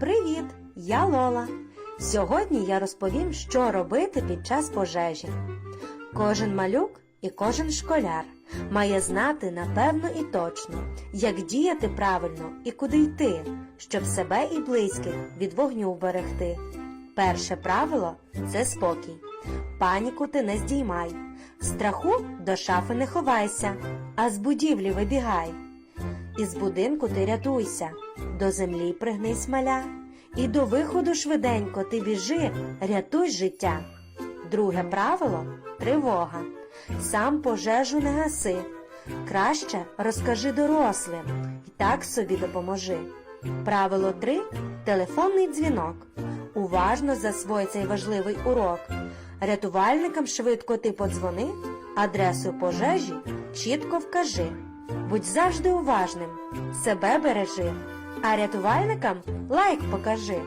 Привіт! Я Лола. Сьогодні я розповім, що робити під час пожежі. Кожен малюк і кожен школяр має знати напевно і точно, як діяти правильно і куди йти, щоб себе і близьких від вогню вберегти. Перше правило це спокій. Паніку ти не здіймай. Страху до шафи не ховайся, а з будівлі вибігай. Із будинку ти рятуйся, до землі пригнись маля, і до виходу швиденько ти біжи, рятуй життя. Друге правило тривога. Сам пожежу не гаси. Краще розкажи дорослим і так собі допоможи. Правило 3. Телефонний дзвінок. Уважно засвой цей важливий урок. Рятувальникам швидко ти подзвони, адресу пожежі чітко вкажи. Будь завжди уважним, себе бережи, а рятувальникам лайк покажи.